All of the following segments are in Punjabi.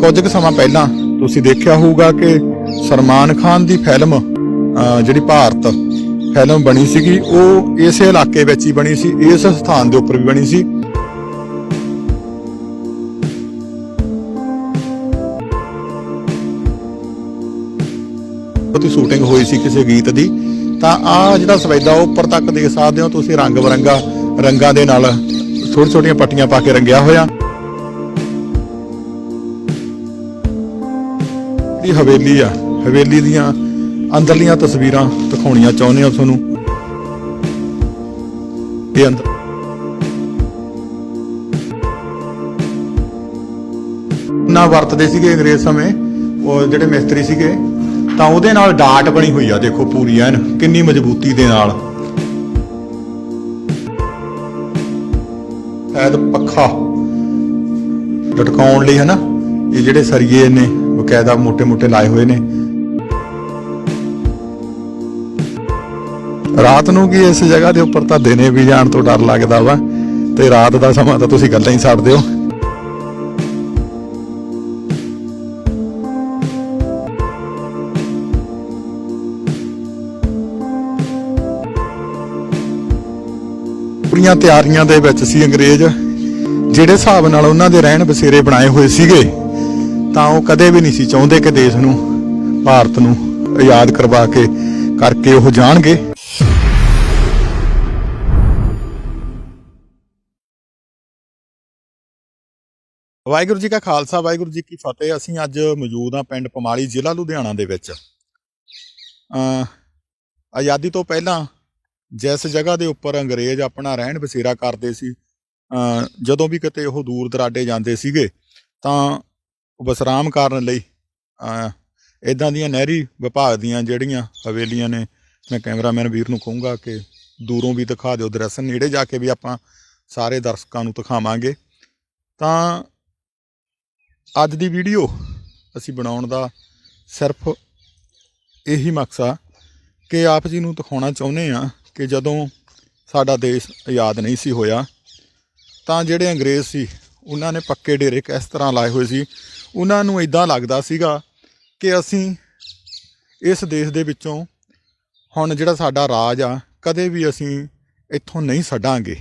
ਕੁਝ ਕੁ ਸਮਾਂ ਪਹਿਲਾਂ ਤੁਸੀਂ ਦੇਖਿਆ ਹੋਊਗਾ ਕਿ ਸਲਮਾਨ ਖਾਨ ਦੀ ਫਿਲਮ ਅਹ, ਜਿਹੜੀ ਭਾਰਤ ਫਿਲਮ ਬਣੀ ਸੀਗੀ ਉਹ ਇਸੇ ਇਲਾਕੇ ਵਿੱਚ ਹੀ ਬਣੀ ਸੀ ਇਸ ਸਥਾਨ ਦੇ ਉੱਪਰ ਵੀ ਬਣੀ ਸੀ। ਉਹਦੀ ਸ਼ੂਟਿੰਗ ਹੋਈ ਸੀ ਕਿਸੇ ਗੀਤ ਦੀ। ਤਾਂ ਆ ਜਿਹੜਾ ਸਵੈਦਾ ਉਹ ਉੱਪਰ ਤੱਕ ਦੇਖ ਸਕਦੇ ਹੋ ਤੁਸੀਂ ਰੰਗ ਬਰੰਗਾ ਰੰਗਾਂ ਦੇ ਨਾਲ ਛੋਟੀ ਛੋਟੀਆਂ ਪੱਟੀਆਂ ਪਾ ਕੇ ਰੰਗਿਆ ਹੋਇਆ। ਦੀ ਹਵੇਲੀ ਆ। ਹਵੇਲੀ ਦੀਆਂ ਅੰਦਰਲੀਆਂ ਤਸਵੀਰਾਂ ਦਿਖਾਉਣੀਆਂ ਚਾਹੁੰਦੇ ਹਾਂ ਤੁਹਾਨੂੰ। ਇਹ ਅੰਦਰ ਨਾ ਵਰਤਦੇ ਸੀਗੇ ਅੰਗਰੇਜ਼ ਸਮੇਂ, ਉਹ ਜਿਹੜੇ ਮਿਸਤਰੀ ਸੀਗੇ, ਤਾਂ ਉਹਦੇ ਨਾਲ ਡਾਟ ਬਣੀ ਹੋਈ ਆ, ਦੇਖੋ ਪੂਰੀ ਐਨ, ਕਿੰਨੀ ਮਜ਼ਬੂਤੀ ਦੇ ਨਾਲ। ਐਦ ਪੱਖਾ ਲਟਕਾਉਣ ਲਈ ਹਨਾ, ਇਹ ਜਿਹੜੇ ਸਰੀਏ ਨੇ ਬਕਾਇਦਾ ਮੋٹے-ਮੋٹے ਲਾਏ ਹੋਏ ਨੇ। ਰਾਤ ਨੂੰ ਕੀ ਇਸ ਜਗ੍ਹਾ ਦੇ ਉੱਪਰ ਤਾਂ ਦਿਨੇ ਵੀ ਜਾਣ ਤੋਂ ਡਰ ਲੱਗਦਾ ਵਾ, ਤੇ ਰਾਤ ਦਾ ਸਮਾਂ ਤਾਂ ਤੁਸੀਂ ਗੱਲਾਂ ਹੀ ਛੱਡ ਦਿਓ। ਪੂਰੀਆਂ ਤਿਆਰੀਆਂ ਦੇ ਵਿੱਚ ਸੀ ਅੰਗਰੇਜ਼, ਜਿਹੜੇ ਹਿਸਾਬ ਨਾਲ ਉਹਨਾਂ ਦੇ ਰਹਿਣ ਬਸੇਰੇ ਬਣਾਏ ਹੋਏ ਸੀਗੇ। ਤਾਂ ਉਹ ਕਦੇ ਵੀ ਨਹੀਂ ਸੀ ਚਾਹੁੰਦੇ ਕਿ ਦੇਸ਼ ਨੂੰ, ਭਾਰਤ ਨੂੰ ਆਜ਼ਾਦ ਕਰਵਾ ਕੇ, ਕਰਕੇ ਉਹ ਜਾਣਗੇ। ਵਾਹਿਗੁਰੂ ਜੀ ਕਾ ਖਾਲਸਾ, ਵਾਹਿਗੁਰੂ ਜੀ ਕੀ ਫਤਿਹ। ਅਸੀਂ ਅੱਜ ਮੌਜੂਦ ਹਾਂ ਪਿੰਡ ਪਮਾਲੀ, ਜ਼ਿਲ੍ਹਾ ਲੁਧਿਆਣਾ ਦੇ ਵਿੱਚ। ਅ ਆਜ਼ਾਦੀ ਤੋਂ ਪਹਿਲਾਂ ਜਿਸ ਜਗ੍ਹਾ ਦੇ ਉੱਪਰ ਅੰਗਰੇਜ਼ ਆਪਣਾ ਰਹਿਣ ਬਸੇਰਾ ਕਰਦੇ ਸੀ ਅ ਜਦੋਂ ਵੀ ਕਿਤੇ ਉਹ ਦੂਰ ਦਰਾਡੇ ਜਾਂਦੇ ਸੀਗੇ, ਤਾਂ ਵਿਸਰਾਮ ਕਰਨ ਲਈ ਅ ਇਦਾਂ ਦੀਆਂ ਨਹਿਰੀ ਵਿਭਾਗ ਦੀਆਂ ਜਿਹੜੀਆਂ ਹਵੇਲੀਆਂ ਨੇ, ਮੈਂ ਕੈਮਰਾਮੈਨ ਵੀਰ ਨੂੰ ਕਹੂੰਗਾ ਕਿ ਦੂਰੋਂ ਵੀ ਦਿਖਾ ਦਿਓ, ਦਰਅਸਲ ਨੇੜੇ ਜਾ ਕੇ ਵੀ ਆਪਾਂ ਸਾਰੇ ਦਰਸ਼ਕਾਂ ਨੂੰ ਦਿਖਾਵਾਂਗੇ। ਤਾਂ ਅੱਜ ਦੀ ਵੀਡੀਓ ਅਸੀਂ ਬਣਾਉਣ ਦਾ ਸਿਰਫ ਇਹੀ ਮਕਸਦ ਕਿ ਆਪ ਜੀ ਨੂੰ ਦਿਖਾਉਣਾ ਚਾਹੁੰਦੇ ਆ ਕਿ ਜਦੋਂ ਸਾਡਾ ਦੇਸ਼ ਆਜ਼ਾਦ ਨਹੀਂ ਸੀ ਹੋਇਆ, ਤਾਂ ਜਿਹੜੇ ਅੰਗਰੇਜ਼ ਸੀ, ਉਹਨਾਂ ਨੇ ਪੱਕੇ ਡੇਰੇ ਕਿਸ ਤਰ੍ਹਾਂ ਲਾਏ ਹੋਏ ਸੀ? ਉਹਨਾਂ ਨੂੰ ਇਦਾਂ ਲੱਗਦਾ ਸੀਗਾ ਕਿ ਅਸੀਂ ਇਸ ਦੇਸ਼ ਦੇ ਵਿੱਚੋਂ ਹੁਣ ਜਿਹੜਾ ਸਾਡਾ ਰਾਜ ਆ, ਕਦੇ ਵੀ ਅਸੀਂ ਇੱਥੋਂ ਨਹੀਂ ਛੱਡਾਂਗੇ।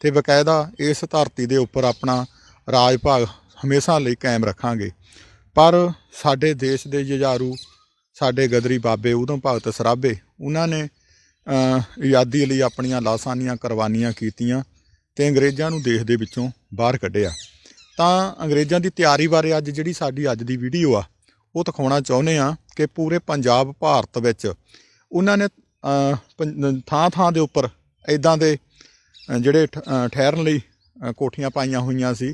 ਤੇ ਬਕਾਇਦਾ ਇਸ ਧਰਤੀ ਦੇ ਉੱਪਰ ਆਪਣਾ ਰਾਜ ਭਾਗ ਹਮੇਸ਼ਾ ਲਈ ਕਾਇਮ ਰੱਖਾਂਗੇ। ਪਰ ਸਾਡੇ ਦੇਸ਼ ਦੇ ਜੁਝਾਰੂ, ਸਾਡੇ ਗਦਰੀ ਬਾਬੇ ਉਦੋਂ ਭਗਤ ਸਰਾਭੇ, ਉਹਨਾਂ ਨੇ ਆਜ਼ਾਦੀ ਲਈ ਆਪਣੀਆਂ ਲਾਸਾਨੀਆਂ ਕੁਰਬਾਨੀਆਂ ਕੀਤੀਆਂ ਤੇ ਅੰਗਰੇਜ਼ਾਂ ਨੂੰ ਦੇਸ਼ ਦੇ ਵਿੱਚੋਂ ਬਾਹਰ ਕੱਢਿਆ। ਤਾਂ ਅੰਗਰੇਜ਼ਾਂ ਦੀ ਤਿਆਰੀ ਬਾਰੇ ਅੱਜ ਜਿਹੜੀ ਸਾਡੀ ਅੱਜ ਦੀ ਵੀਡੀਓ ਆ, ਉਹ ਦਿਖਾਉਣਾ ਚਾਹੁੰਦੇ ਆ ਕਿ ਪੂਰੇ ਪੰਜਾਬ ਭਾਰਤ ਵਿੱਚ ਉਹਨਾਂ ਨੇ ਥਾਂ ਥਾਂ ਦੇ ਉੱਪਰ ਇਦਾਂ ਦੇ ਜਿਹੜੇ ਠਹਿਰਨ ਲਈ ਕੋਠੀਆਂ ਪਾਈਆਂ ਹੋਈਆਂ ਸੀ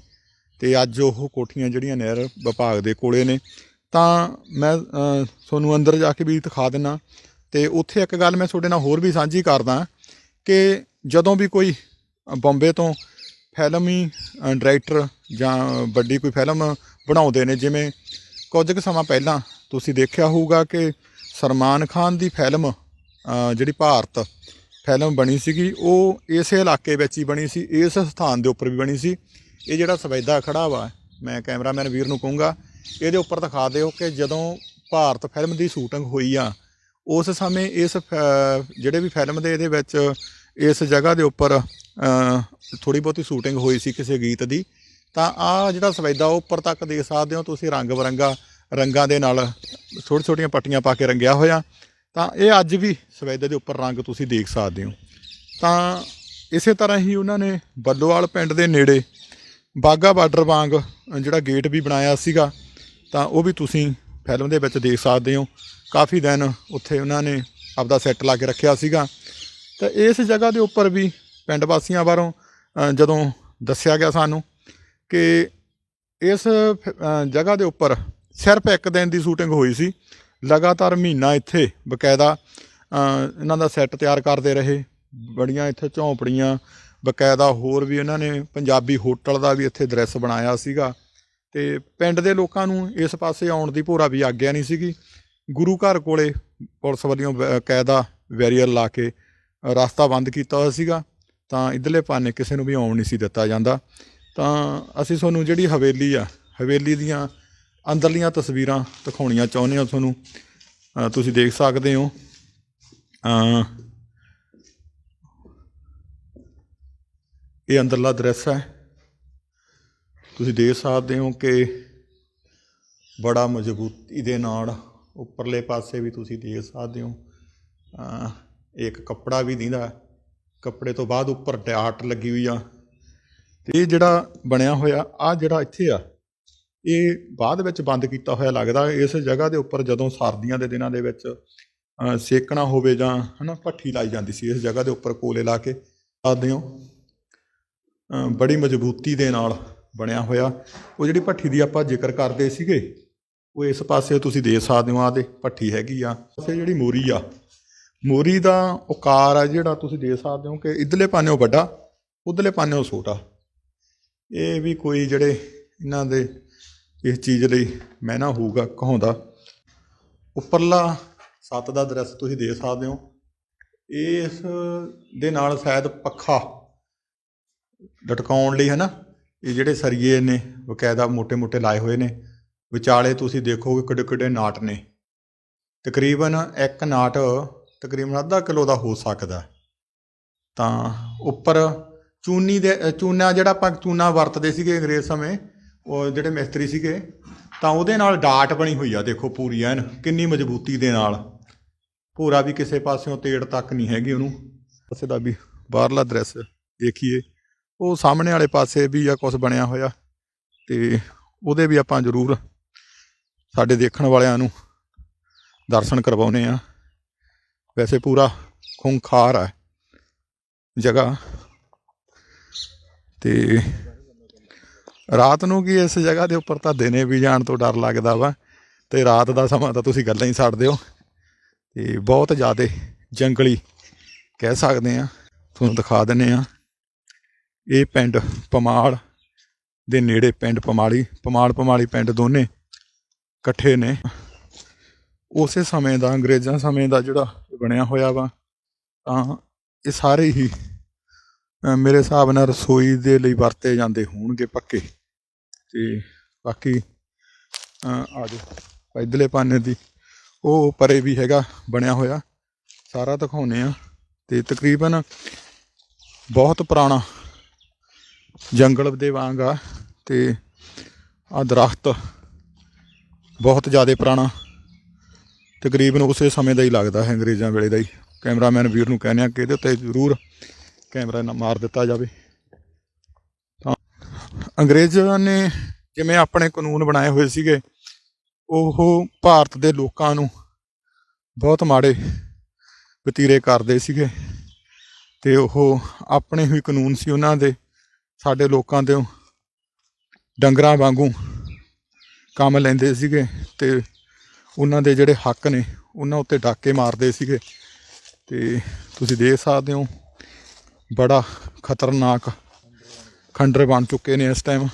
ਤੇ ਅੱਜ ਉਹ ਕੋਠੀਆਂ ਜਿਹੜੀਆਂ ਨਹਿਰ ਵਿਭਾਗ ਦੇ ਕੋਲੇ ਨੇ। ਤਾਂ ਮੈਂ ਤੁਹਾਨੂੰ ਅੰਦਰ ਜਾ ਕੇ ਵੀ ਦਿਖਾ ਦਿੰਨਾ। ਤੇ ਉੱਥੇ ਇੱਕ ਗੱਲ ਮੈਂ ਤੁਹਾਡੇ ਨਾਲ ਹੋਰ ਵੀ ਸਾਂਝੀ ਕਰਦਾ ਕਿ ਜਦੋਂ ਵੀ ਕੋਈ ਬੰਬੇ ਤੋਂ ਫਿਲਮੀ ਡਾਇਰੈਕਟਰ ਜਾਂ ਵੱਡੀ ਕੋਈ ਫਿਲਮ ਬਣਾਉਂਦੇ ਨੇ, ਜਿਵੇਂ ਕੁਝ ਕੁ ਸਮਾਂ ਪਹਿਲਾਂ ਤੁਸੀਂ ਦੇਖਿਆ ਹੋਊਗਾ ਕਿ ਸਲਮਾਨ ਖਾਨ ਦੀ ਫਿਲਮ ਜਿਹੜੀ ਭਾਰਤ ਫਿਲਮ ਬਣੀ ਸੀਗੀ, ਉਹ ਇਸੇ ਇਲਾਕੇ ਵਿੱਚ ਹੀ ਬਣੀ ਸੀ, ਇਸ ਸਥਾਨ ਦੇ ਉੱਪਰ ਵੀ ਬਣੀ ਸੀ। ਇਹ ਜਿਹੜਾ ਸਵੈਦਾ ਖੜਾ ਵਾ, ਮੈਂ ਕੈਮਰਾਮੈਨ ਵੀਰ ਨੂੰ ਕਹੂੰਗਾ, ਇਹਦੇ ਉੱਪਰ ਦਿਖਾ ਦਿਓ ਕਿ ਜਦੋਂ ਭਾਰਤ ਫਿਲਮ ਦੀ ਸ਼ੂਟਿੰਗ ਹੋਈ ਆ, ਉਸ ਸਮੇਂ ਇਸ ਫ- ਜਿਹੜੇ ਵੀ ਫਿਲਮ ਦੇ ਇਹਦੇ ਵਿੱਚ ਇਸ ਜਗ੍ਹਾ ਦੇ ਉੱਪਰ ਥੋੜੀ ਬਹੁਤੀ ਸ਼ੂਟਿੰਗ ਹੋਈ ਸੀ ਕਿਸੇ ਗੀਤ ਦੀ। ਤਾਂ ਆ ਜਿਹੜਾ ਸਵੈਦਾ ਉਹ ਉੱਪਰ ਤੱਕ ਦੇਖ ਸਕਦੇ ਹੋ ਤੁਸੀਂ ਰੰਗ ਬਰੰਗਾ, ਰੰਗਾਂ ਦੇ ਨਾਲ ਛੋਟੀਆਂ ਛੋਟੀਆਂ ਪੱਟੀਆਂ ਪਾ ਕੇ ਰੰਗਿਆ ਹੋਇਆ। ਤਾਂ ਇਹ ਅੱਜ ਵੀ ਸਵੈਦੇ ਦੇ ਉੱਪਰ ਰੰਗ ਤੁਸੀਂ ਦੇਖ ਸਕਦੇ ਹੋ। ਤਾਂ ਇਸੇ ਤਰ੍ਹਾਂ ਹੀ ਉਹਨਾਂ ਨੇ ਬੱਲੋਵਾਲ ਪਿੰਡ ਦੇ ਨੇੜੇ ਬਾਗਾ ਬਾਰਡਰ ਵਾਂਗ ਜਿਹੜਾ ਗੇਟ ਵੀ ਬਣਾਇਆ ਸੀਗਾ, ਤਾਂ ਉਹ ਵੀ ਤੁਸੀਂ ਫਿਲਮ ਦੇ ਵਿੱਚ ਦੇਖ ਸਕਦੇ ਹੋ। ਕਾਫੀ ਦਿਨ ਉੱਥੇ ਉਹਨਾਂ ਨੇ ਆਪਦਾ ਸੈੱਟ ਲਾ ਕੇ ਰੱਖਿਆ ਸੀਗਾ। ਤਾਂ ਇਸ ਜਗ੍ਹਾ ਦੇ ਉੱਪਰ ਵੀ ਪਿੰਡ ਵਾਸੀਆਂ ਬਾਹਰੋਂ ਜਦੋਂ ਦੱਸਿਆ ਗਿਆ ਸਾਨੂੰ ਕਿ ਇਸ ਫ- ਜਗ੍ਹਾ ਦੇ ਉੱਪਰ ਸਿਰਫ ਇੱਕ ਦਿਨ ਦੀ ਸ਼ੂਟਿੰਗ ਹੋਈ ਸੀ। ਲਗਾਤਾਰ ਮਹੀਨਾ ਇੱਥੇ ਬਕਾਇਦਾ ਇਹਨਾਂ ਦਾ ਸੈੱਟ ਤਿਆਰ ਕਰਦੇ ਰਹੇ। ਬੜੀਆਂ ਇੱਥੇ ਝੌਂਪੜੀਆਂ, ਬਕਾਇਦਾ ਹੋਰ ਵੀ ਇਹਨਾਂ ਨੇ ਪੰਜਾਬੀ ਹੋਟਲ ਦਾ ਵੀ ਇੱਥੇ ਦ੍ਰਿਸ਼ ਬਣਾਇਆ ਸੀਗਾ। ਤੇ ਪਿੰਡ ਦੇ ਲੋਕਾਂ ਨੂੰ ਇਸ ਪਾਸੇ ਆਉਣ ਦੀ ਭੋਰਾ ਵੀ ਆਗਿਆ ਨਹੀਂ ਸੀਗੀ। ਗੁਰੂ ਘਰ ਕੋਲੇ ਪੁਲਿਸ ਵੱਲੋਂ ਵ- ਕਾਇਦਾ ਵੈਰੀਅਰ ਲਾ ਕੇ ਰਸਤਾ ਬੰਦ ਕੀਤਾ ਹੋਇਆ ਸੀਗਾ। ਤਾਂ ਇਧਰਲੇ ਪਾਨੇ ਕਿਸੇ ਨੂੰ ਵੀ ਆਉਣ ਨਹੀਂ ਸੀ ਦਿੱਤਾ ਜਾਂਦਾ। ਤਾਂ ਅਸੀਂ ਤੁਹਾਨੂੰ ਜਿਹੜੀ ਹਵੇਲੀ ਆ, ਹਵੇਲੀ ਦੀਆਂ ਅੰਦਰਲੀਆਂ ਤਸਵੀਰਾਂ ਦਿਖਾਉਣੀਆਂ ਚਾਹੁੰਦੇ ਹਾਂ ਤੁਹਾਨੂੰ। ਤੁਸੀਂ ਦੇਖ ਸਕਦੇ ਹੋ। ਇਹ ਅੰਦਰਲਾ ਦ੍ਰਿਸ਼ ਹੈ। ਤੁਸੀਂ ਦੇਖ ਸਕਦੇ ਹੋ ਕਿ ਬੜਾ ਮਜ਼ਬੂਤੀ ਦੇ ਨਾਲ ਉੱਪਰਲੇ ਪਾਸੇ ਵੀ ਤੁਸੀਂ ਦੇਖ ਸਕਦੇ ਹੋ। ਇੱਕ ਕੱਪੜਾ ਵੀ ਦਿੰਦਾ। ਕੱਪੜੇ ਤੋਂ ਬਾਅਦ ਉੱਪਰ ਡਾਟ ਲੱਗੀ ਹੋਈ ਆ। ਤੇ ਇਹ ਜਿਹੜਾ ਬਣਿਆ ਹੋਇਆ ਆ ਜਿਹੜਾ ਇੱਥੇ ਆ, ਇਹ ਬਾਅਦ ਵਿੱਚ ਬੰਦ ਕੀਤਾ ਹੋਇਆ ਲੱਗਦਾ। ਇਸ ਜਗ੍ਹਾ ਦੇ ਉੱਪਰ ਜਦੋਂ ਸਰਦੀਆਂ ਦੇ ਦਿਨਾਂ ਦੇ ਵਿੱਚ ਸੇਕਣਾ ਹੋਵੇ ਜਾਂ, ਹਨਾ, ਭੱਠੀ ਲਾਈ ਜਾਂਦੀ ਸੀ, ਇਸ ਜਗ੍ਹਾ ਦੇ ਉੱਪਰ ਕੋਲੇ ਲਾ ਕੇ ਆਦੇ ਹੋ। ਬੜੀ ਮਜ਼ਬੂਤੀ ਦੇ ਨਾਲ ਬਣਿਆ ਹੋਇਆ। ਉਹ ਜਿਹੜੀ ਭੱਠੀ ਦੀ ਆਪਾਂ ਜ਼ਿਕਰ ਕਰਦੇ ਸੀਗੇ, ਉਹ ਇਸ ਪਾਸੇ ਤੁਸੀਂ ਦੇਖ ਸਕਦੇ ਹੋ ਆ ਦੇ ਭੱਠੀ ਹੈਗੀ ਆ। ਪਾਸੇ ਜਿਹੜੀ ਮੋਰੀ ਆ, ਮੋਰੀ ਦਾ ਆਕਾਰ ਆ ਜਿਹੜਾ ਤੁਸੀਂ ਦੇਖ ਸਕਦੇ ਹੋ ਕਿ ਇਧਰਲੇ ਪਾਸਿਓਂ ਵੱਡਾ, ਉਧਰਲੇ ਪਾਸਿਓਂ ਛੋਟਾ। ਇਹ ਵੀ ਕੋਈ ਜਿਹੜੇ ਇਹਨਾਂ ਦੇ ਇਸ ਚੀਜ਼ ਲਈ ਮਹਿਨਾ ਹੋਊਗਾ, ਕਹਾਉਂਦਾ, ਉੱਪਰਲਾ ਸੱਤ ਦਾ ਐਡਰੈਸ ਤੁਸੀਂ ਦੇ ਸਕਦੇ ਹੋ। ਇਸ ਦੇ ਨਾਲ ਸ਼ਾਇਦ ਪੱਖਾ ਡਟਕਾਉਣ ਲਈ ਹਨਾ, ਇਹ ਜਿਹੜੇ ਸਰੀਏ ਨੇ, ਬਕਾਇਦਾ ਮੋٹے-ਮੋٹے ਲਾਏ ਹੋਏ ਨੇ, ਵਿਚਾਲੇ ਤੁਸੀਂ ਦੇਖੋਗੇ ਕਿੱਡੇ ਕਿੱਡੇ ਨਾਟ ਨੇ। ਤਕਰੀਬਨ ਇੱਕ ਨਾਟ ਤਕਰੀਬਨ ਅੱਧਾ ਕਿਲੋ ਦਾ ਹੋ ਸਕਦਾ ਤਾਂ ਉੱਪਰ ਚੂਨੀ ਦੇ ਚੂਨਾ ਜਿਹੜਾ ਆਪਾਂ ਚੂਨਾ ਵਰਤਦੇ ਸੀਗੇ ਅੰਗਰੇਜ਼ ਸਮੇਂ, ਉਹ ਜਿਹੜੇ ਮਿਸਤਰੀ ਸੀਗੇ, ਤਾਂ ਉਹਦੇ ਨਾਲ ਡਾਟ ਬਣੀ ਹੋਈ ਆ, ਦੇਖੋ ਪੂਰੀ ਐਨ, ਕਿੰਨੀ ਮਜ਼ਬੂਤੀ ਦੇ ਨਾਲ। ਪੂਰਾ ਵੀ ਕਿਸੇ ਪਾਸਿਓਂ ਤੇੜ ਤੱਕ ਨਹੀਂ ਹੈਗੀ ਉਹਨੂੰ। ਪਾਸੇ ਦਾ ਵੀ ਬਾਹਰਲਾ ਦ੍ਰਿਸ਼ ਦੇਖੀਏ, ਉਹ ਸਾਹਮਣੇ ਵਾਲੇ ਪਾਸੇ ਵੀ ਆ ਕੁਝ ਬਣਿਆ ਹੋਇਆ, ਤੇ ਉਹਦੇ ਵੀ ਆਪਾਂ ਜ਼ਰੂਰ ਸਾਡੇ ਦੇਖਣ ਵਾਲਿਆਂ ਨੂੰ ਦਰਸ਼ਨ ਕਰਵਾਉਨੇ ਆ। ਵੈਸੇ ਪੂਰਾ ਖੁੰਖਾਰ ਹੈ ਜਗ੍ਹਾ। ਤੇ ਰਾਤ ਨੂੰ ਕੀ ਇਸ ਜਗ੍ਹਾ ਦੇ ਉੱਪਰ ਤਾਂ ਦਿਨੇ ਵੀ ਜਾਣ ਤੋਂ ਡਰ ਲੱਗਦਾ ਵਾ ਤੇ ਰਾਤ ਦਾ ਸਮਾਂ ਤਾਂ ਤੁਸੀਂ ਗੱਲਾਂ ਹੀ ਛੱਡ ਦਿਓ। ਤੇ ਬਹੁਤ ਜ਼ਿਆਦਾ ਜੰਗਲੀ ਕਹਿ ਸਕਦੇ ਆ ਤੁਹਾਨੂੰ ਦਿਖਾ ਦਿੰਨੇ ਆ ਇਹ ਪਿੰਡ ਪਮਾਲ ਦੇ ਨੇੜੇ ਪਿੰਡ ਪਮਾਲੀ, ਪਮਾਲ ਪਮਾਲੀ ਪਿੰਡ ਦੋਨੇ ਇਕੱਠੇ ਨੇ। ਉਸੇ ਸਮੇਂ ਦਾ, ਅੰਗਰੇਜ਼ਾਂ ਸਮੇਂ ਦਾ ਜਿਹੜਾ ਬਣਿਆ ਹੋਇਆ ਵਾ, ਤਾਂ ਇਹ ਸਾਰੇ ਹੀ ਮੇਰੇ ਹਿਸਾਬ ਨਾਲ ਰਸੋਈ ਦੇ ਲਈ ਵਰਤੇ ਜਾਂਦੇ ਹੋਣਗੇ ਪੱਕੇ। ਤੇ ਬਾਕੀ ਆ ਜਾਓ ਇਧਰਲੇ ਪਾਨੇ ਦੀ। ਉਹ ਪਰੇ ਵੀ ਹੈਗਾ, ਬਣਿਆ ਹੋਇਆ। ਸਾਰਾ ਦਿਖਾਉਨੇ ਆ ਤੇ ਤਕਰੀਬਨ ਬਹੁਤ ਪੁਰਾਣਾ ਜੰਗਲ ਦੇ ਵਾਂਗ ਆ। ਤੇ ਆ ਦਰਖਤ ਬਹੁਤ ਜ਼ਿਆਦਾ ਪੁਰਾਣਾ। ਤਕਰੀਬਨ ਉਸੇ ਸਮੇਂ ਦਾ ਹੀ ਲੱਗਦਾ ਹੈ, ਅੰਗਰੇਜ਼ਾਂ ਵੇਲੇ ਦਾ ਹੀ। ਕੈਮਰਾਮੈਨ ਵੀਰ ਨੂੰ ਕਹਿੰਦੇ ਆ ਕਿ ਇਹਦੇ ਉੱਤੇ ਜ਼ਰੂਰ ਕੈਮਰਾ ਨਾ ਮਾਰ ਦਿੱਤਾ ਜਾਵੇ। ਤਾਂ ਅੰਗਰੇਜ਼ਾਂ ਨੇ ਜਿਵੇਂ ਆਪਣੇ ਕਾਨੂੰਨ ਬਣਾਏ ਹੋਏ ਸੀਗੇ, ਉਹ ਭਾਰਤ ਦੇ ਲੋਕਾਂ ਨੂੰ ਬਹੁਤ ਮਾੜੇ ਵਤੀਰੇ ਕਰਦੇ ਸੀਗੇ ਤੇ ਉਹ ਆਪਣੇ ਹੀ ਕਾਨੂੰਨ ਸੀ ਉਹਨਾਂ ਦੇ, ਸਾਡੇ ਲੋਕਾਂ ਦੇ ਡੰਗਰਾਂ ਵਾਂਗੂ ਕੰਮ ਲੈਂਦੇ ਸੀਗੇ ਤੇ ਉਹਨਾਂ ਦੇ ਜਿਹੜੇ ਹੱਕ ਨੇ, ਉਹਨਾਂ ਉੱਤੇ ਡਾਕੇ ਮਾਰਦੇ ਸੀਗੇ। ਤੇ ਤੁਸੀਂ ਦੇਖ ਸਕਦੇ ਹੋ ਬੜਾ ਖਤਰਨਾਕ ਖੰਡਰ ਬਣ ਚੁੱਕੇ ਨੇ ਇਸ ਟਾਈਮ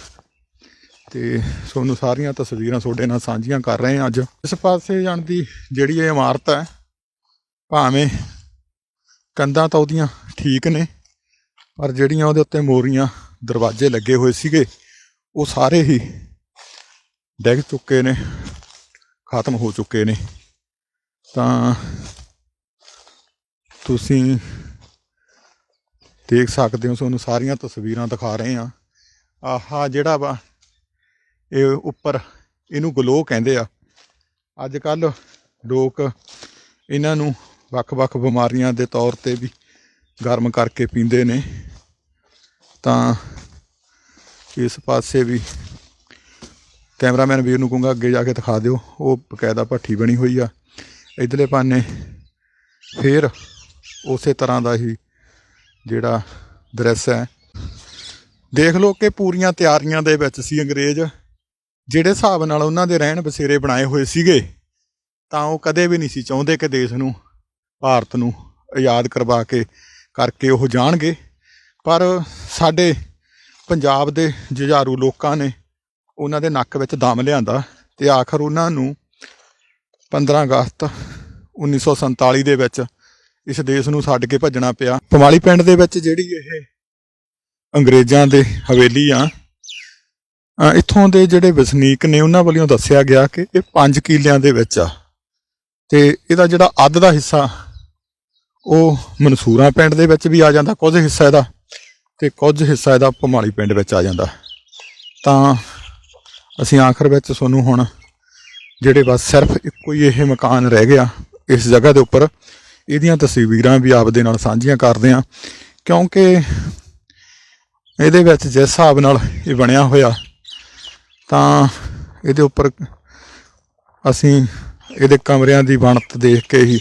ਤੇ ਤੁਹਾਨੂੰ ਸਾਰੀਆਂ ਤਸਵੀਰਾਂ ਤੁਹਾਡੇ ਨਾਲ ਸਾਂਝੀਆਂ ਕਰ ਰਹੇ ਹਾਂ ਅੱਜ। ਇਸ ਪਾਸੇ ਜਾਣ ਦੀ ਜਿਹੜੀ ਇਹ ਇਮਾਰਤ ਹੈ, ਭਾਵੇਂ ਕੰਧਾਂ ਤਾਂ ਉਹਦੀਆਂ ਠੀਕ ਨੇ, ਪਰ ਜਿਹੜੀਆਂ ਉਹਦੇ ਉੱਤੇ ਮੋਰੀਆਂ ਦਰਵਾਜ਼ੇ ਲੱਗੇ ਹੋਏ ਸੀਗੇ, ਉਹ ਸਾਰੇ ਹੀ ਡਿੱਗ ਚੁੱਕੇ ਨੇ, ਖਤਮ ਹੋ ਚੁੱਕੇ ਨੇ। ਤਾਂ ਤੁਸੀਂ ਦੇਖ ਸਕਦੇ ਹੋ ਤੁਹਾਨੂੰ ਸਾਰੀਆਂ ਤਸਵੀਰਾਂ ਦਿਖਾ ਰਹੇ ਆ ਆਹਾ, ਜਿਹੜਾ ਵਾ, ਇਹ ਉੱਪਰ ਇਹਨੂੰ ਗਲੋ ਕਹਿੰਦੇ ਆ। ਅੱਜ ਕੱਲ ਲੋਕ ਇਹਨਾਂ ਨੂੰ ਵੱਖ-ਵੱਖ ਬਿਮਾਰੀਆਂ ਦੇ ਤੌਰ ਤੇ ਵੀ ਗਰਮ ਕਰਕੇ ਪੀਂਦੇ ਨੇ। ਤਾਂ ਇਸ ਪਾਸੇ ਵੀ ਕੈਮਰਾਮੈਨ ਵੀਰ ਨੂੰ ਕਹੂੰਗਾ, ਅੱਗੇ ਜਾ ਕੇ ਦਿਖਾ ਦਿਓ। ਉਹ ਬਕਾਇਦਾ ਭੱਠੀ ਬਣੀ ਹੋਈ ਆ। ਇਧਰਲੇ ਪਾਨੇ ਫੇਰ ਉਸੇ ਤਰ੍ਹਾਂ ਦਾ ਹੀ ਜਿਹੜਾ ਦ੍ਰਿਸ਼ ਹੈ। ਦੇਖ ਲਓ ਕਿ ਪੂਰੀਆਂ ਤਿਆਰੀਆਂ ਦੇ ਵਿੱਚ ਸੀ ਅੰਗਰੇਜ਼। ਜਿਹੜੇ ਹਿਸਾਬ ਨਾਲ ਉਹਨਾਂ ਦੇ ਰਹਿਣ ਬਸੇਰੇ ਬਣਾਏ ਹੋਏ ਸੀਗੇ, ਤਾਂ ਉਹ ਕਦੇ ਵੀ ਨਹੀਂ ਸੀ ਚਾਹੁੰਦੇ ਕਿ ਦੇਸ਼ ਨੂੰ, ਭਾਰਤ ਨੂੰ ਆਜ਼ਾਦ ਕਰਵਾ ਕੇ ਕਰਕੇ ਉਹ ਜਾਣਗੇ। ਪਰ ਸਾਡੇ ਪੰਜਾਬ ਦੇ ਜੁਝਾਰੂ ਲੋਕਾਂ ਨੇ ਉਹਨਾਂ ਦੇ ਨੱਕ ਵਿੱਚ ਦਮ ਲਿਆਂਦਾ ਤੇ ਆਖਰ ਉਹਨਾਂ ਨੂੰ 15 ਅਗਸਤ 1947 ਦੇ ਵਿੱਚ ਇਸ ਦੇਸ਼ ਨੂੰ ਛੱਡ ਕੇ ਭੱਜਣਾ ਪਿਆ। ਪਮਾਲੀ ਪਿੰਡ ਦੇ ਵਿੱਚ ਜਿਹੜੀ ਇਹ ਅੰਗਰੇਜ਼ਾਂ ਦੇ ਹਵੇਲੀ ਆ ਇੱਥੋਂ ਦੇ ਜਿਹੜੇ ਵਸਨੀਕ ਨੇ, ਉਹਨਾਂ ਵੱਲੋਂ ਦੱਸਿਆ ਗਿਆ ਕਿ ਇਹ 5 ਕਿਲਿਆਂ ਦੇ ਵਿੱਚ ਆ। ਤੇ ਇਹਦਾ ਜਿਹੜਾ ਅੱਧ ਦਾ ਹਿੱਸਾ, ਉਹ ਮਨਸੂਰਾ ਪਿੰਡ ਦੇ ਵਿੱਚ ਵੀ ਆ ਜਾਂਦਾ, ਕੁਝ ਹਿੱਸਾ ਇਹਦਾ, ਤੇ ਕੁਝ ਹਿੱਸਾ ਇਹਦਾ ਭਮਾਲੀ ਪਿੰਡ ਵਿੱਚ ਆ ਜਾਂਦਾ। ਤਾਂ ਅਸੀਂ ਆਖਰ ਵਿੱਚ ਤੁਹਾਨੂੰ ਹੁਣ, ਜਿਹੜੇ ਬਸ ਸਿਰਫ ਇੱਕੋ ਹੀ ਇਹ ਮਕਾਨ ਰਹਿ ਗਿਆ, ਇਸ ਜਗ੍ਹਾ ਦੇ ਉੱਪਰ ਇਹਦੀਆਂ ਤਸਵੀਰਾਂ ਵੀ ਆਪਦੇ ਨਾਲ ਸਾਂਝੀਆਂ ਕਰਦੇ ਹਾਂ, ਕਿਉਂਕਿ ਇਹਦੇ ਵਿੱਚ ਜਿਸ ਹਿਸਾਬ ਨਾਲ ਇਹ ਬਣਿਆ ਹੋਇਆ, ਤਾਂ ਇਹਦੇ ਉੱਪਰ ਅਸੀਂ ਇਹਦੇ ਕਮਰਿਆਂ ਦੀ ਬਣਤ ਦੇਖ ਕੇ ਹੀ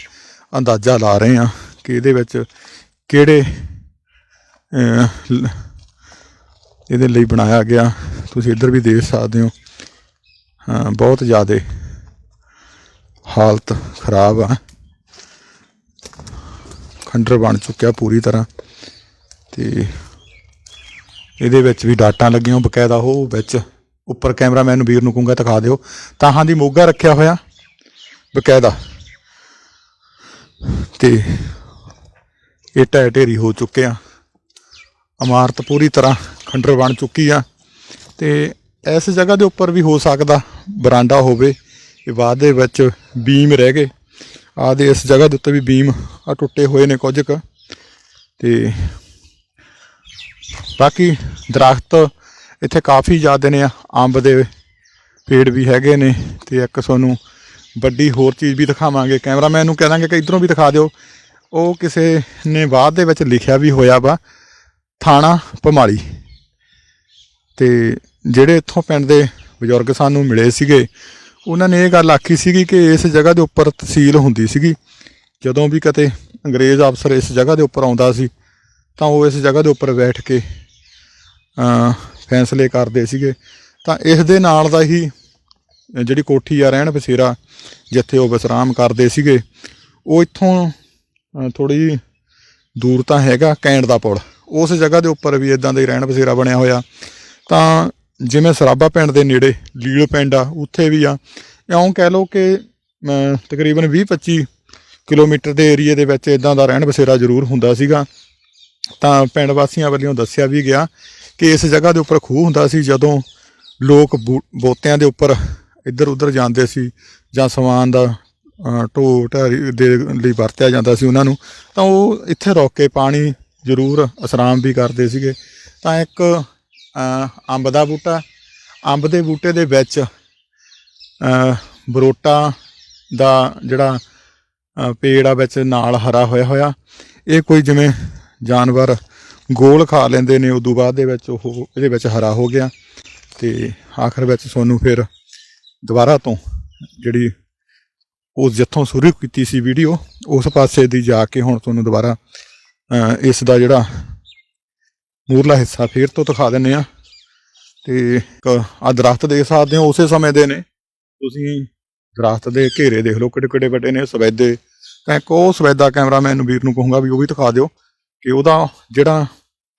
ਅੰਦਾਜ਼ਾ ਲਾ ਰਹੇ ਹਾਂ ਕਿ ਇਹਦੇ ਵਿੱਚ ਕਿਹੜੇ ਇਹਦੇ ਲਈ ਬਣਾਇਆ ਗਿਆ। ਤੁਸੀਂ ਇੱਧਰ ਵੀ ਦੇਖ ਸਕਦੇ ਹੋ ਬਹੁਤ ਜ਼ਿਆਦਾ ਹਾਲਤ ਖਰਾਬ ਆ। ਖੰਡਰ ਬਣ ਚੁੱਕਿਆ ਪੂਰੀ ਤਰ੍ਹਾਂ। ਤੇ ਇਹਦੇ ਵਿੱਚ ਵੀ ਡਾਟਾਂ ਲੱਗੀਆਂ ਬਕਾਇਦਾ ਉਹ ਵਿੱਚ। ਉੱਪਰ ਕੈਮਰਾਮੈਨ ਵੀਰ ਨੂੰ ਕਹੂੰਗਾ ਦਿਖਾ ਦਿਓ। ਤਾਹਾਂ ਦੀ ਮੋਗਾ ਰੱਖਿਆ ਹੋਇਆ। ਬਕਾਇਦਾ। ਤੇ ਇਹ ਢਹਿ ਢੇਰੀ ਹੋ ਚੁੱਕੇ ਆ। ਇਮਾਰਤ ਪੂਰੀ ਤਰ੍ਹਾਂ ਖੰਡਰ ਬਣ ਚੁੱਕੀ ਆ। ਤੇ ਇਸ ਜਗ੍ਹਾ ਦੇ ਉੱਪਰ ਵੀ ਹੋ ਸਕਦਾ ਬਰਾਂਡਾ ਹੋਵੇ। ਇਹ ਬਾਅਦ ਦੇ ਵਿੱਚ ਬੀਮ ਰਹਿ ਗਏ। ਆਹ ਦੇ ਇਸ ਜਗ੍ਹਾ ਦੇ ਉੱਤੇ ਵੀ ਬੀਮ ਆ ਟੁੱਟੇ ਹੋਏ ਨੇ ਕੁਝ ਕੁ। ਤੇ ਬਾਕੀ ਦਰਖਤ ਇੱਥੇ ਕਾਫੀ ਜ਼ਿਆਦਾ ਨੇ ਅੰਬ ਦੇ ਪੇੜ ਵੀ ਹੈਗੇ ਨੇ ਤੇ ਇੱਕ ਤੁਹਾਨੂੰ ਵੱਡੀ ਹੋਰ ਚੀਜ਼ ਵੀ ਦਿਖਾਵਾਂਗੇ। ਕੈਮਰਾਮੈਨ ਨੂੰ ਕਹਿ ਦਾਂਗੇ ਕਿ ਇਧਰੋਂ ਵੀ ਦਿਖਾ ਦਿਓ। ਉਹ ਕਿਸੇ ਨੇ ਬਾਅਦ ਦੇ ਵਿੱਚ ਲਿਖਿਆ ਵੀ ਹੋਇਆ ਵਾ, ਥਾਣਾ ਭਮਾਲੀ। ਤੇ ਜਿਹੜੇ ਇੱਥੋਂ ਪਿੰਡ ਦੇ ਬਜ਼ੁਰਗ ਸਾਨੂੰ ਮਿਲੇ ਸੀਗੇ ਉਹਨਾਂ ਨੇ ਇਹ ਗੱਲ ਆਖੀ ਸੀਗੀ ਕਿ ਇਸ ਜਗ੍ਹਾ ਦੇ ਉੱਪਰ ਤਹਿਸੀਲ ਹੁੰਦੀ ਸੀਗੀ। ਜਦੋਂ ਵੀ ਕਦੇ ਅੰਗਰੇਜ਼ ਅਫਸਰ ਇਸ ਜਗ੍ਹਾ ਦੇ ਉੱਪਰ ਆਉਂਦਾ ਸੀ, ਤਾਂ ਉਹ ਇਸ ਜਗ੍ਹਾ ਦੇ ਉੱਪਰ ਬੈਠ ਕੇ ਫੈਸਲੇ ਕਰਦੇ ਸੀਗੇ। ਤਾਂ ਇਸ ਦੇ ਨਾਲ ਦਾ ਹੀ ਜਿਹੜੀ ਕੋਠੀ ਆ, ਰਹਿਣ ਬਸੇਰਾ, ਜਿੱਥੇ ਉਹ ਵਿਸਰਾਮ ਕਰਦੇ ਸੀਗੇ, ਉਹ ਇੱਥੋਂ ਥੋੜੀ ਦੂਰ ਤਾਂ ਹੈਗਾ ਕੈਂਡ ਦਾ ਪੁਲ। ਉਸ ਜਗ੍ਹਾ ਦੇ ਉੱਪਰ ਵੀ ਇਦਾਂ ਦਾ ਹੀ ਰਹਿਣ ਬਸੇਰਾ ਬਣਿਆ ਹੋਇਆ। ਤਾਂ ਜਿਵੇਂ ਸਰਾਬਾ ਪਿੰਡ ਦੇ ਨੇੜੇ, ਲੀਲ ਪਿੰਡ ਆ, ਉੱਥੇ ਵੀ ਆ। ਇਉਂ ਕਹਿ ਲਓ ਕਿ ਤਕਰੀਬਨ 20-25 ਕਿਲੋਮੀਟਰ ਦੇ ਏਰੀਏ ਦੇ ਵਿੱਚ ਇਦਾਂ ਦਾ ਰਹਿਣ ਬਸੇਰਾ ਜ਼ਰੂਰ ਹੁੰਦਾ ਸੀਗਾ। ਤਾਂ ਪਿੰਡ ਵਾਸੀਆਂ ਵੱਲੋਂ ਦੱਸਿਆ ਵੀ ਗਿਆ ਕਿ ਇਸ ਜਗ੍ਹਾ ਦੇ ਉੱਪਰ ਖੂਹ ਹੁੰਦਾ ਸੀ, ਜਦੋਂ ਲੋਕ ਬੂ- ਬੋਤਿਆਂ ਦੇ ਉੱਪਰ ਇੱਧਰ ਉੱਧਰ ਜਾਂਦੇ ਸੀ ਜਾਂ ਸਮਾਨ ਦਾ ਢੋ ਢਾਰੀ ਦੇ ਲਈ ਵਰਤਿਆ ਜਾਂਦਾ ਸੀ ਉਹਨਾਂ ਨੂੰ, ਤਾਂ ਉਹ ਇੱਥੇ ਰੋਕ ਕੇ ਪਾਣੀ ਜ਼ਰੂਰ ਅਸਰਾਮ ਵੀ ਕਰਦੇ ਸੀਗੇ। ਤਾਂ ਇੱਕ ਅੰਬ ਦਾ ਬੂਟਾ ਅੰਬ ਦੇ ਬੂਟੇ ਦੇ ਵਿੱਚ ਅ, ਬਰੋਟਾ ਦਾ ਜਿਹੜਾ ਪੇੜ ਆ ਵਿੱਚ ਨਾਲ ਹਰਾ ਹੋਇਆ ਹੋਇਆ। ਇਹ ਕੋਈ ਜਿਵੇਂ ਜਾਨਵਰ ਗੋਲ ਖਾ ਲੈਂਦੇ ਨੇ ਉਦੋਂ ਬਾਅਦ ਦੇ ਵਿੱਚ ਉਹ ਇਹਦੇ ਵਿੱਚ ਹਰਾ ਹੋ ਗਿਆ ਤੇ ਆਖਰ ਵਿੱਚ ਤੁਹਾਨੂੰ ਫਿਰ ਦੁਬਾਰਾ ਤੋਂ ਜਿਹੜੀ ਉਸ ਜਿੱਥੋਂ ਸ਼ੁਰੂ ਕੀਤੀ ਸੀ ਵੀਡੀਓ ਉਸ ਪਾਸੇ ਦੀ ਜਾ ਕੇ ਹੁਣ ਤੁਹਾਨੂੰ ਦੁਬਾਰਾ ਇਸ ਦਾ ਜਿਹੜਾ ਮੂਰਲਾ ਹਿੱਸਾ ਫੇਰ ਤੋਂ ਦਿਖਾ ਦਿੰਨੇ ਆ ਤੇ ਆ ਦਰਖਤ ਦੇਖ ਸਕਦੇ ਹੋ, ਉਸੇ ਸਮੇਂ ਦੇ ਨੇ। ਤੁਸੀਂ ਦਰਖਤ ਦੇ ਘੇਰੇ ਦੇਖ ਲਓ, ਕਿੱਡੇ ਕਿੱਡੇ ਵੱਡੇ ਨੇ ਸਵੈਦੇ ਤਾਂ ਇੱਕ ਉਹ ਸਵੈਦਾ ਕੈਮਰਾਮੈਨ ਵੀਰ ਨੂੰ ਕਹੂੰਗਾ ਵੀ ਉਹ ਵੀ ਦਿਖਾ ਦਿਓ ਕਿ ਉਹਦਾ ਜਿਹੜਾ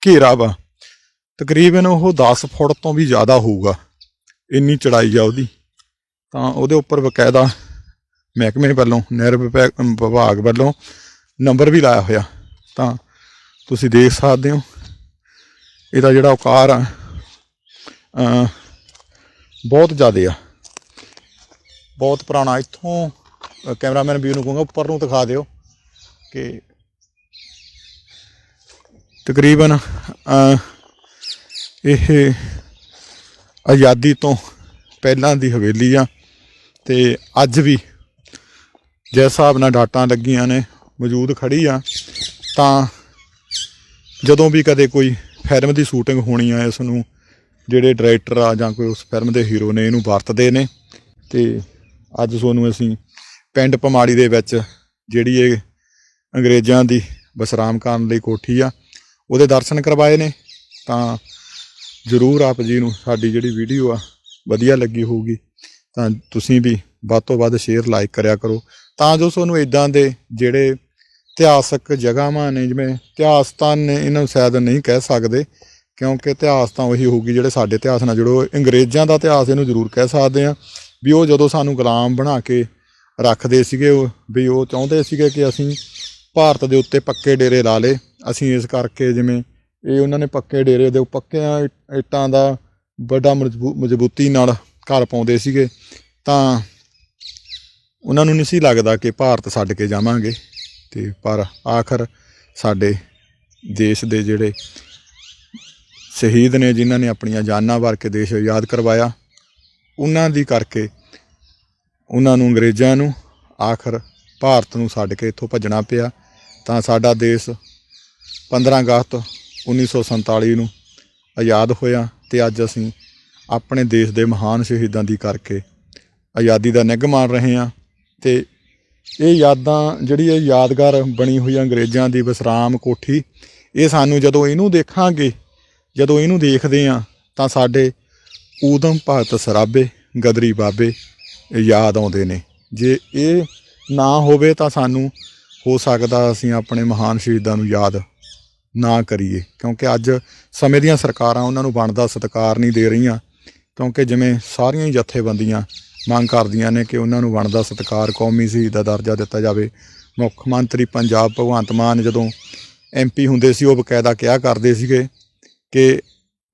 ਘੇਰਾ ਵਾ, ਤਕਰੀਬਨ ਉਹ 10 ਫੁੱਟ ਤੋਂ ਵੀ ਜ਼ਿਆਦਾ ਹੋਊਗਾ। ਇੰਨੀ ਚੜਾਈ ਆ ਉਹਦੀ। ਤਾਂ ਉਹਦੇ ਉੱਪਰ ਬਕਾਇਦਾ ਮਹਿਕਮੇ ਵੱਲੋਂ, ਨਹਿਰ ਵਿਭਾ- ਵਿਭਾਗ ਵੱਲੋਂ ਨੰਬਰ ਵੀ ਲਾਇਆ ਹੋਇਆ। ਤਾਂ ਤੁਸੀਂ ਦੇਖ ਸਕਦੇ ਹੋ। ਇਹਦਾ ਜਿਹੜਾ ਆਕਾਰ ਆ ਬਹੁਤ ਜ਼ਿਆਦਾ ਆ। ਬਹੁਤ ਪੁਰਾਣਾ। ਇੱਥੋਂ ਕੈਮਰਾਮੈਨ ਵੀ ਨੂੰ ਕਹੂੰਗਾ, ਉੱਪਰ ਨੂੰ ਦਿਖਾ ਦਿਓ ਕਿ ਤਕਰੀਬਨ ਇਹ ਆਜ਼ਾਦੀ ਤੋਂ ਪਹਿਲਾਂ ਦੀ ਹਵੇਲੀ ਆ ਤੇ ਅੱਜ ਵੀ ਜਿਸ ਹਿਸਾਬ ਨਾਲ ਡਾਟਾਂ ਲੱਗੀਆਂ ਨੇ, ਮੌਜੂਦ ਖੜੀ ਆ, ਤਾਂ ਜਦੋਂ ਵੀ ਕਦੇ ਕੋਈ ਫਿਲਮ ਦੀ ਸ਼ੂਟਿੰਗ ਹੋਣੀ ਆ ਇਸ ਨੂੰ, ਜਿਹੜੇ ਡਾਇਰੈਕਟਰ ਆ ਜਾਂ ਕੋਈ ਉਸ ਫਿਲਮ ਦੇ ਹੀਰੋ ਨੇ, ਇਹਨੂੰ ਵਰਤਦੇ ਨੇ। ਤੇ ਅੱਜ ਤੁਹਾਨੂੰ ਅਸੀਂ ਪਿੰਡ ਪਮਾੜੀ ਦੇ ਵਿੱਚ ਜਿਹੜੀ ਇਹ ਅੰਗਰੇਜ਼ਾਂ ਦੀ ਬਸਰਾਮ ਕਰਨ ਲਈ ਕੋਠੀ ਆ, ਉਹਦੇ ਦਰਸ਼ਨ ਕਰਵਾਏ ਨੇ। ਤਾਂ ਜਰੂਰ ਆਪ ਜੀ ਨੂੰ ਸਾਡੀ ਜਿਹੜੀ ਵੀਡੀਓ ਆ, ਵਧੀਆ ਲੱਗੀ ਹੋਊਗੀ। ਤਾਂ ਤੁਸੀਂ ਵੀ ਵੱਧ ਤੋਂ ਵੱਧ ਸ਼ੇਅਰ ਲਾਈਕ ਕਰਿਆ ਕਰੋ। ਤਾਂ ਜੋ ਤੁਹਾਨੂੰ ਇਦਾਂ ਦੇ ਜਿਹੜੇ ਇਤਿਹਾਸਕ ਜਗ੍ਹਾਵਾਂ ਨੇ, ਜਿਵੇਂ ਇਤਿਹਾਸ ਤਾਂ ਨੇ, ਇਹਨਾਂ ਨੂੰ ਸ਼ਾਇਦ ਨਹੀਂ ਕਹਿ ਸਕਦੇ, ਕਿਉਂਕਿ ਇਤਿਹਾਸ ਤਾਂ ਉਹੀ ਹੋਊਗੀ ਜਿਹੜੇ ਸਾਡੇ ਇਤਿਹਾਸ ਨਾਲ ਜੁੜੋ ਅੰਗਰੇਜ਼ਾਂ ਦਾ ਇਤਿਹਾਸ ਇਹਨੂੰ ਜ਼ਰੂਰ ਕਹਿ ਸਕਦੇ ਆ ਵੀ ਉਹ ਜਦੋਂ ਸਾਨੂੰ ਗੁਲਾਮ ਬਣਾ ਕੇ ਰੱਖਦੇ ਸੀਗੇ, ਉਹ ਵੀ ਉਹ ਚਾਹੁੰਦੇ ਸੀਗੇ ਕਿ ਅਸੀਂ ਭਾਰਤ ਦੇ ਉੱਤੇ ਪੱਕੇ ਡੇਰੇ ਲਾ ਲੇ ਅਸੀਂ ਇਸ ਕਰਕੇ ਜਿਵੇਂ ਇਹ ਉਹਨਾਂ ਨੇ ਪੱਕੇ ਡੇਰੇ ਦੇ ਪੱਕਿਆਂ ਇੱਟਾਂ ਦਾ ਵੱਡਾ ਮਜ਼ਬੂ- ਮਜ਼ਬੂਤੀ ਨਾਲ ਘਰ ਪਾਉਂਦੇ ਸੀਗੇ, ਤਾਂ ਉਹਨਾਂ ਨੂੰ ਨਹੀਂ ਸੀ ਲੱਗਦਾ ਕਿ ਭਾਰਤ ਛੱਡ ਕੇ ਜਾਵਾਂਗੇ। ਤੇ ਪਰ ਆਖਰ ਸਾਡੇ ਦੇਸ਼ ਦੇ ਜਿਹੜੇ ਸ਼ਹੀਦ ਨੇ, ਜਿਨ੍ਹਾਂ ਨੇ ਆਪਣੀਆਂ ਜਾਨਾਂ ਵਾਰ ਕੇ ਦੇਸ਼ ਆਜ਼ਾਦ ਕਰਵਾਇਆ, ਉਹਨਾਂ ਦੀ ਕਰਕੇ ਉਹਨਾਂ ਨੂੰ ਅੰਗਰੇਜ਼ਾਂ ਨੂੰ ਆਖਰ ਭਾਰਤ ਨੂੰ ਛੱਡ ਕੇ ਇੱਥੋਂ ਭੱਜਣਾ ਪਿਆ। ਤਾਂ ਸਾਡਾ ਦੇਸ਼ 15 ਅਗਸਤ 1947 ਨੂੰ ਆਜ਼ਾਦ ਹੋਇਆ ਤੇ ਅੱਜ ਅਸੀਂ ਆਪਣੇ ਦੇਸ਼ ਦੇ ਮਹਾਨ ਸ਼ਹੀਦਾਂ ਦੀ ਕਰਕੇ ਆਜ਼ਾਦੀ ਦਾ ਨਿੱਘ ਮਾਣ ਰਹੇ ਹਾਂ ਤੇ ਇਹ ਯਾਦਾਂ ਜਿਹੜੀ ਇਹ ਯਾਦਗਾਰ ਬਣੀ ਹੋਈ ਅੰਗਰੇਜ਼ਾਂ ਦੀ ਵਿਸਰਾਮ ਕੋਠੀ, ਇਹ ਸਾਨੂੰ ਜਦੋਂ ਇਹਨੂੰ ਦੇਖਾਂਗੇ, ਜਦੋਂ ਇਹਨੂੰ ਦੇਖਦੇ ਆ, ਤਾਂ ਸਾਡੇ ਊਧਮ ਭਗਤ ਸਰਾਬੇ, ਗਦਰੀ ਬਾਬੇ ਯਾਦ ਆਉਂਦੇ ਨੇ। ਜੇ ਇਹ ਨਾ ਹੋਵੇ ਤਾਂ ਸਾਨੂੰ ਹੋ ਸਕਦਾ ਅਸੀਂ ਆਪਣੇ ਮਹਾਨ ਸ਼ਹੀਦਾਂ ਨੂੰ ਯਾਦ ਨਾ ਕਰੀਏ, ਕਿਉਂਕਿ ਅੱਜ ਸਮੇਂ ਦੀਆਂ ਸਰਕਾਰਾਂ ਉਹਨਾਂ ਨੂੰ ਬਣਦਾ ਸਤਿਕਾਰ ਨਹੀਂ ਦੇ ਰਹੀਆਂ, ਕਿਉਂਕਿ ਜਿਵੇਂ ਸਾਰੀਆਂ ਹੀ ਜਥੇਬੰਦੀਆਂ ਮੰਗ ਕਰਦੀਆਂ ਨੇ ਕਿ ਉਹਨਾਂ ਨੂੰ ਬਣਦਾ ਸਤਿਕਾਰ ਕੌਮੀ ਸ਼ਹੀਦ ਦਾ ਦਰਜਾ ਦਿੱਤਾ ਜਾਵੇ। ਮੁੱਖ ਮੰਤਰੀ ਪੰਜਾਬ ਭਗਵੰਤ ਮਾਨ ਜਦੋਂ ਐਮਪੀ ਹੁੰਦੇ ਸੀ, ਉਹ ਬਕਾਇਦਾ ਕਿਹਾ ਕਰਦੇ ਸੀਗੇ ਕਿ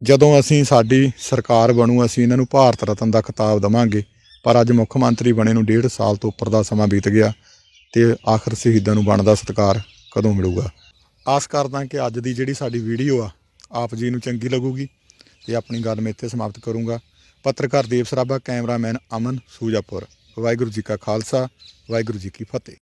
ਜਦੋਂ ਅਸੀਂ ਸਾਡੀ ਸਰਕਾਰ ਬਣੂ, ਅਸੀਂ ਇਹਨਾਂ ਨੂੰ ਭਾਰਤ ਰਤਨ ਦਾ ਖਿਤਾਬ ਦਵਾਂਗੇ। ਪਰ ਅੱਜ ਮੁੱਖ ਮੰਤਰੀ ਬਣੇ ਨੂੰ ਡੇਢ ਸਾਲ ਤੋਂ ਉੱਪਰ ਦਾ ਸਮਾਂ ਬੀਤ ਗਿਆ ਤੇ ਆਖਰ ਸ਼ਹੀਦਾਂ ਨੂੰ ਬਣਦਾ ਸਤਿਕਾਰ ਕਦੋਂ ਮਿਲੂਗਾ? ਆਸ ਕਰਦਾ ਕਿ ਅੱਜ ਦੀ ਜਿਹੜੀ ਸਾਡੀ ਵੀਡੀਓ ਆ, ਆਪ ਜੀ ਨੂੰ ਚੰਗੀ ਲੱਗੂਗੀ ਤੇ ਆਪਣੀ ਗੱਲ ਮੈਂ ਇੱਥੇ ਸਮਾਪਤ ਕਰੂੰਗਾ। ਪੱਤਰਕਾਰ ਦੇਵ ਸਰਾਭਾ ਕੈਮਰਾਮੈਨ ਅਮਨ ਸੂਜਾਪੁਰ। ਵਾਹਿਗੁਰੂ ਜੀ ਕਾ ਖਾਲਸਾ ਵਾਹਿਗੁਰੂ ਜੀ ਕੀ ਫਤਿਹ।